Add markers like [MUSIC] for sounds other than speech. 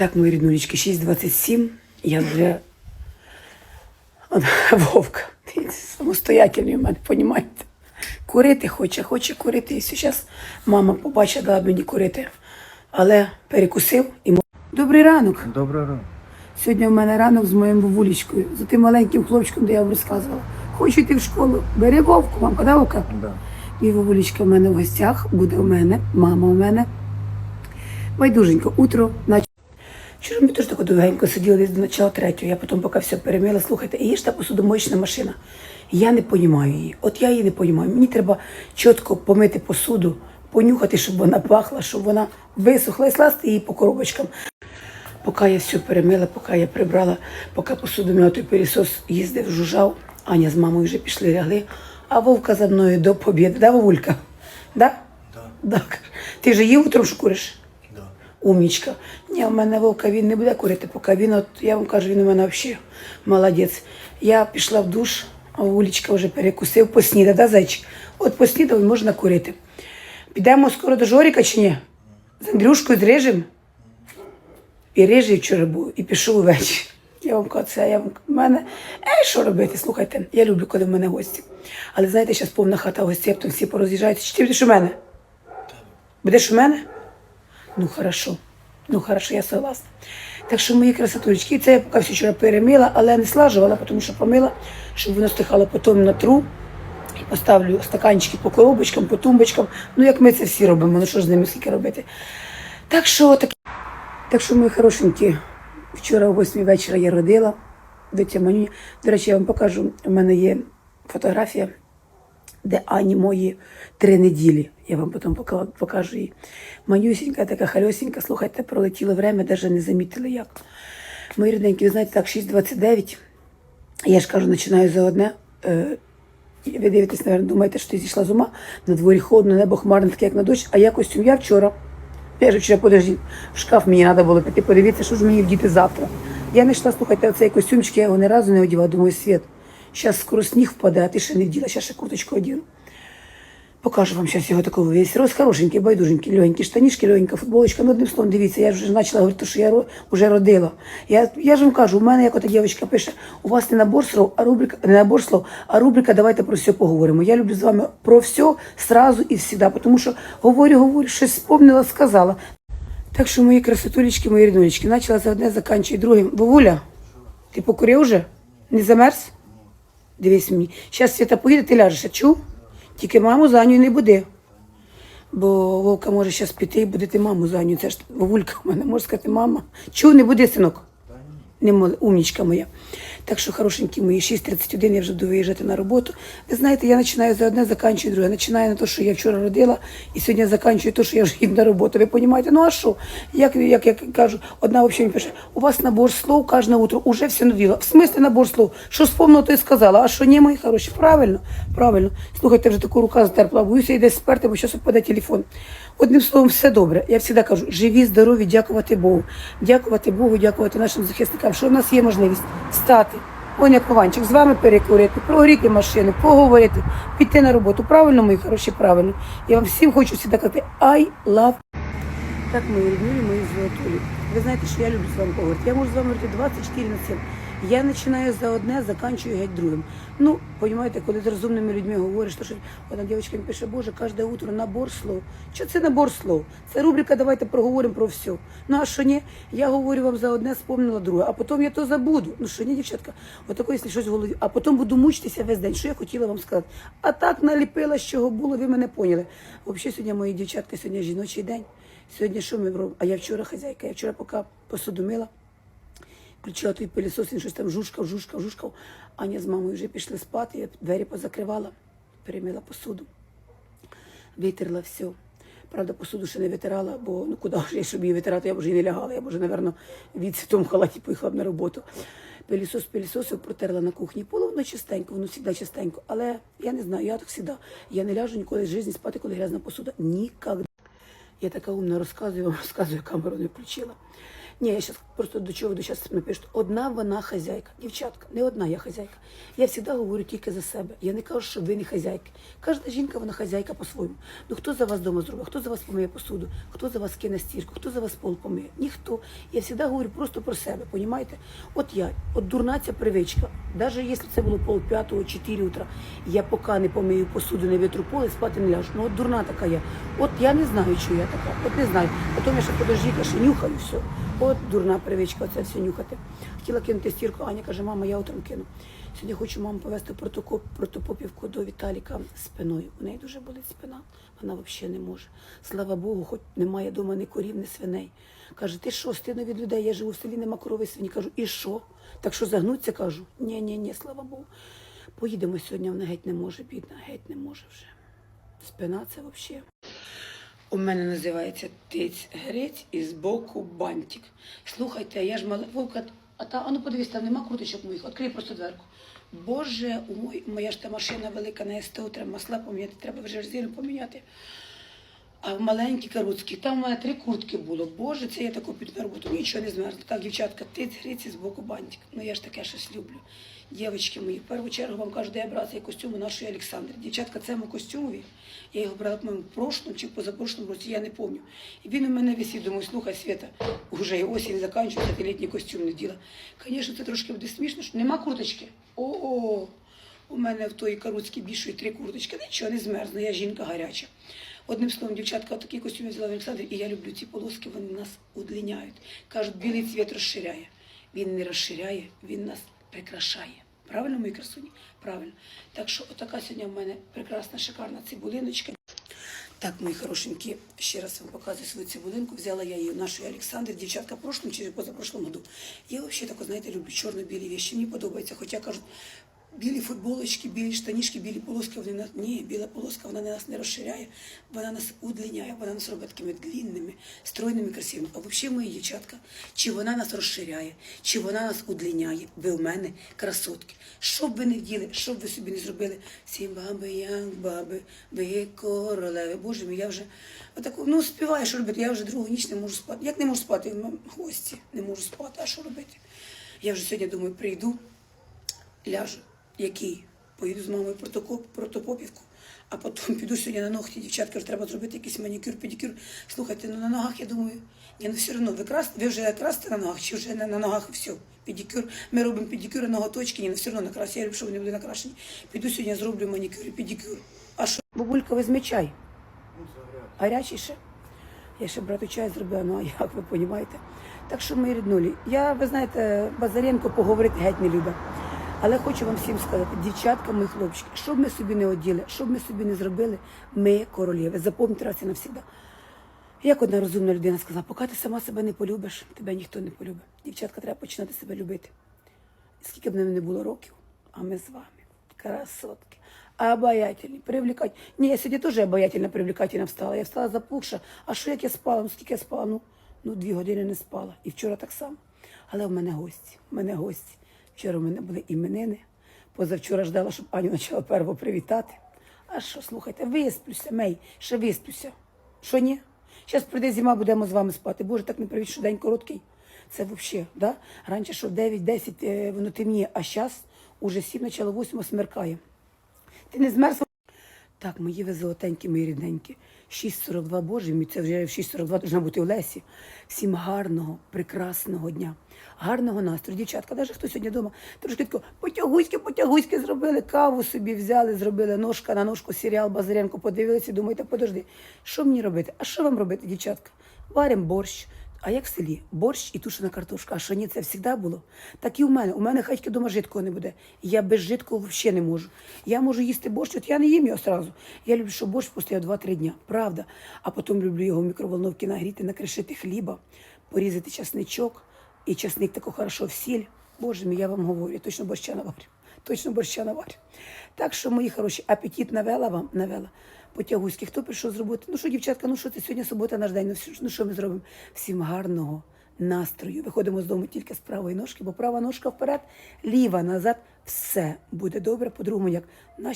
Так, мої ріднулечки, 6.27. Я вже [LAUGHS] вовка. Самостоятельний у мене, понімаєте? Курити хоче, хоче курити. І зараз мама побачила, дала мені курити. Але перекусив і Добрий ранок. Доброго ранку. Сьогодні в мене ранок з моїм бабулечкою, за тим маленьким хлопчиком, де я вам розказувала. Хочу йти в школу. Бери вовку, мамка, да, Вовка? Да. І бабулечка в мене в гостях, буде у мене, мама у мене. Байдуженько, утро, наче. Вчора ми теж так довгенько сиділи десь до начала третього, я потім поки все перемила, слухайте, і є ж та посудомоїчна машина. Я не понімаю її. От я її не понімаю. Мені треба чітко помити посуду, понюхати, щоб вона пахла, щоб вона висохла і сласти її по коробочкам. Поки я все перемила, поки я прибрала, поки посуду той пилісос їздив, жужжав, Аня з мамою вже пішли лягли, а Вовка за мною до побєди. Да, Вовулька? Да? Да. Так. Ти же їв утром шкуриш? Умнічка. Ні, у мене вовка він не буде курити, поки він, от я вам кажу, він у мене взагалі молодець. Я пішла в душ, а Улічка вже перекусив, поснідав, да, зайчик? От поснідав і можна курити. Підемо скоро до Жоріка чи ні? З Андрюшкою з Рижем? І Рижий вчора був, і пішов увечері. Я вам кажу, це я вам в мене. Ей, що робити? Слухайте, я люблю, коли в мене гості. Але знаєте, зараз повна хата гостей, потім всі пороз'їжджаються. Чи ти будеш у мене? Будеш у мене? Ну, хорошо. Ну, хорошо, я согласна. Так що мої красотулечки, це я поки вчора перемила, але не слажувала, тому що помила, щоб воно стихало потім на тру. І поставлю стаканчики по коробочкам, по тумбочкам. Ну, як ми це всі робимо, ну що ж з ними скільки робити. Так що таке. Так що, мої хорошенькі, вчора о 8 вечора я родила. До речі, я вам покажу, у мене є фотографія де Ані мої три неділі. Я вам потім покажу її. Манюсінька, така хальосінька, слухайте, пролетіло время, навіть не замітили як. Мої рідненькі, ви знаєте, так, 6.29. Я ж кажу, починаю за одне. Е, ви дивитесь, наверное, думаєте, що ти зійшла з ума. На дворі холодно, небо хмарне, таке, як на дощ, а я костюм я вчора. Я ж вчора, подожди, в шкаф мені треба було піти подивитися, що ж мені вдіти завтра. Я не йшла, слухайте, цей костюмчик, я його ні разу не одягала, думаю, світ. Зараз скоро сніг впаде, а ти ще не вділа, зараз ще курточку одіну. Покажу вам зараз його такого весь роз хорошенький, байдуженький, легенький, штанішки, легенька футболочка. Ну, одним словом, дивіться, я вже почала говорити, що я вже родила. Я, я ж вам кажу, у мене як ота дівчинка пише, у вас не набор слов, а рубрика, не набор слов, а рубрика давайте про все поговоримо. Я люблю з вами про все сразу і завжди, тому що говорю, говорю, щось спомнила, сказала. Так що мої красотулечки, мої ріднулечки, почала за одне, заканчую другим. Вовуля, ти покурив вже? Не замерз? Дивись мені. Зараз свята поїде, ти ляжеш, а чув? Тільки маму за Аню не буде. Бо Вовка може зараз піти і будете маму за Аню. Це ж Вовулька у мене, може сказати, мама. Чув, не буде, синок? Не умнічка моя. Так що, хорошенькі мої, 6.31 я вже буду виїжджати на роботу. Ви знаєте, я починаю за одне, заканчую друге. Починаю на те, що я вчора родила, і сьогодні заканчую те, що я вже їду на роботу. Ви розумієте? Ну а що? Як, як я кажу, одна взагалі мені пише, у вас набор слов кожне утро, уже все надвіла. В смислі набор слов? Що спомнила, то і сказала. А що ні, мої хороші? Правильно, правильно. Слухайте, вже таку рука затерпла, боюся йде сперти, бо зараз впаде телефон. Одним словом, все добре. Я завжди кажу, живі, здорові, дякувати Богу. Дякувати Богу, дякувати нашим захисникам, що в нас є можливість встати. Он як Хованчик, з вами перекурити, прогріти машину, поговорити, піти на роботу. Правильно, мої хороші, правильно. Я вам всім хочу завжди казати I love так, мої ріднулі, мої золотулі. Ви знаєте, що я люблю з вами поговорити. Я можу з вами говорити 24 на 7. Я починаю за одне, заканчую геть другим. Ну, розумієте, коли з розумними людьми говориш, то що одна дівчинка мені пише, Боже, кожне утро набор слов. Що це набор слов? Це рубрика Давайте проговоримо про все. Ну а що ні? Я говорю вам за одне, спомнила друге, а потім я то забуду. Ну що ні, дівчатка, отако, якщо щось в голові, а потім буду мучитися весь день. Що я хотіла вам сказати? А так наліпила, з чого було, ви мене поняли. Взагалі, сьогодні мої дівчатки, сьогодні жіночий день. Сьогодні що ми робимо? А я вчора хазяйка, я вчора поки посуду мила, включила той пилісос, він щось там жушкав, жушкав, жушкав. Аня з мамою вже пішли спати, я двері позакривала, перемила посуду, витерла все. Правда, посуду ще не витирала, бо ну куди ж я, щоб її витирати, я б вже не лягала, я б вже, напевно, від в тому халаті поїхала б на роботу. Пилісос пилісосив, протерла на кухні. Було воно чистенько, воно завжди чистенько. Але я не знаю, я так завжди. Я не ляжу ніколи в житті спати, коли грязна посуда. Ніколи. Я така умна розказую, вам розказую, камеру не включила. Ні, я зараз просто до чого веду, зараз напишу. Одна вона хазяйка. Дівчатка, не одна я хазяйка. Я завжди говорю тільки за себе. Я не кажу, що ви не хазяйки. Кожна жінка, вона хазяйка по-своєму. Ну хто за вас вдома зробить, хто за вас помиє посуду, хто за вас кине стірку, хто за вас пол помиє? Ніхто. Я завжди говорю просто про себе, понімаєте? От я, от дурна ця привичка. Навіть якщо це було пол п'ятого, 4 утра, я поки не помию посуду, не витру поле, спати не ляжу. Ну от дурна така я. От я не знаю, що я така. От не знаю. Потім я ще подожди, ще нюхаю все. От дурна привичка, це все нюхати. Хотіла кинути стірку, Аня каже, мама, я утром кину. Сьогодні хочу маму повезти протопопівку до Віталіка спиною. У неї дуже болить спина, вона взагалі не може. Слава Богу, хоч немає вдома ні корів, ні свиней. Каже, ти що, стидно від людей, я живу в селі, нема корови свині. Кажу, і що? Так що загнуться, кажу, ні, ні, ні, слава Богу. Поїдемо сьогодні, вона геть не може, бідна, геть не може вже. Спина це взагалі. У мене називається тиць грець і збоку бантик. Слухайте, я ж мала вовка, а та ану ну подивись, там нема крутичок моїх, відкрий просто дверку. Боже, ой, моя ж та машина велика на СТО, треба масла поміняти, треба вже зіру поміняти. А в маленькій каруцькій, там у мене три куртки було. Боже, це я таку під роботу, нічого не змерзла. Так, дівчатка, тиць гриці з боку бантик. Ну я ж таке щось люблю. Дівчатки мої, в першу чергу вам кажу, де я брала цей костюм у нашої Олександри. Дівчатка, це мій костюмові. Я його брала, по-моєму, в прошлому чи позапрошлому році, я не пам'ятаю. І він у мене висів, думаю, слухай, Свята, вже і осінь закінчується, ти літній костюм не діла. Звісно, це трошки буде смішно. що Нема курточки? О-о! У мене в тої каруцькій більшої три курточки. Нічого не змерзну, я жінка гаряча. Одним словом, дівчатка, такий костюм я взяла в Олександрі, і я люблю ці полоски, вони нас удлиняють. Кажуть, білий цвіт розширяє. Він не розширяє, він нас прикрашає. Правильно, мої красуні? Правильно. Так що отака сьогодні в мене прекрасна, шикарна цибулиночка. Так, мої хорошенькі, ще раз вам показую свою цибулинку. Взяла я її нашої Олександри, дівчатка прошлому чи позапрошлому году. Я взагалі так, знаєте, люблю чорно-білі вещі. Мені подобається, хоча кажуть, білі футболочки, білі штанішки, білі полоски, вони нас ні, біла полоска, вона нас не розширяє, вона нас удлиняє, вона нас робить такими длінними, стройними, красивими. А взагалі, мої дівчатка, чи вона нас розширяє, чи вона нас удлиняє, ви в мене красотки. Що б ви не вділи, що б ви собі не зробили, всі баби, як баби, ви королеви. Боже мій, я вже отаку, ну співаю, що робити, я вже другу ніч не можу спати. Як не можу спати? В гості не можу спати, а що робити? Я вже сьогодні думаю, прийду, ляжу, який поїду з мамою протопопівку, а потім піду сьогодні на ногті. Дівчатка вже треба зробити якийсь манікюр, педикюр. Слухайте, ну на ногах я думаю, ні, ну все одно ви крас, ви вже красите на ногах, чи вже на, на ногах і все. Педикюр. Ми робимо педикюр, ноготочки, ні, ну все одно накрасі. Я люблю, щоб вони були накрашені. Піду сьогодні зроблю манікюр і педикюр. А що? Бабулька, візьми чай. Гарячий ще. Я ще брату чай зробила, ну а як ви розумієте? Так що ми ріднулі. Я, ви знаєте, Базаренко поговорити геть не любить. Але хочу вам всім сказати, дівчатка, мої хлопчики, що б ми собі не оділи, що б ми собі не зробили, ми королеви. Запам'ятайте раз і навсігда. Як одна розумна людина сказала, поки ти сама себе не полюбиш, тебе ніхто не полюбить. Дівчатка, треба починати себе любити. Скільки б нам не було років, а ми з вами. Красотки. Обаятельні, привлекательні. Ні, я сьогодні теж обаятельна, привлекательна встала. Я встала запухша. А що як я спала? Ну скільки я спала? Ну, ну дві години не спала. І вчора так само. Але в мене гості. В мене гості. Вчора в мене були іменини. Позавчора ждала, щоб Аню почала перво привітати. А що, слухайте, висплюся, мей, ще висплюся. Що ні? Зараз прийде зима, будемо з вами спати. Боже, так не привіт, що день короткий. Це взагалі, да? Раніше, що в 9-10 е, воно темніє, а зараз уже 7, начало 8 смеркає. Ти не змерзла? Так, мої ви золотенькі, мої рідненькі. 6.42, боже мій, це вже в 6.42 должна бути в Лесі. Всім гарного, прекрасного дня, гарного настрою. Дівчатка, навіть хто сьогодні вдома, трошки тако потягуськи, потягуськи зробили, каву собі взяли, зробили ножка на ножку, серіал Базаренко, подивилися, думаєте, подожди, що мені робити? А що вам робити, дівчатка? Варимо борщ. А як в селі? Борщ і тушена картошка. А що ні, це завжди було? Так і в мене. У мене хатьки вдома жидкого не буде. Я без жидкого взагалі не можу. Я можу їсти борщ, от я не їм його одразу. Я люблю, щоб борщ постояв 2-3 дні. Правда. А потім люблю його в мікроволновці нагріти, накришити хліба, порізати часничок і часник тако хорошо в сіль. Боже мій, я вам говорю, точно борща наварю. Точно борща наварю. Так що, мої хороші, апетит навела вам, навела. Потягуськи, хто прийшов з роботи? Ну що, дівчатка, ну що це сьогодні субота наш день? Ну, ну що ми зробимо? Всім гарного настрою. Виходимо з дому тільки з правої ножки, бо права ножка вперед, ліва назад. Все буде добре, по-другому, як наші.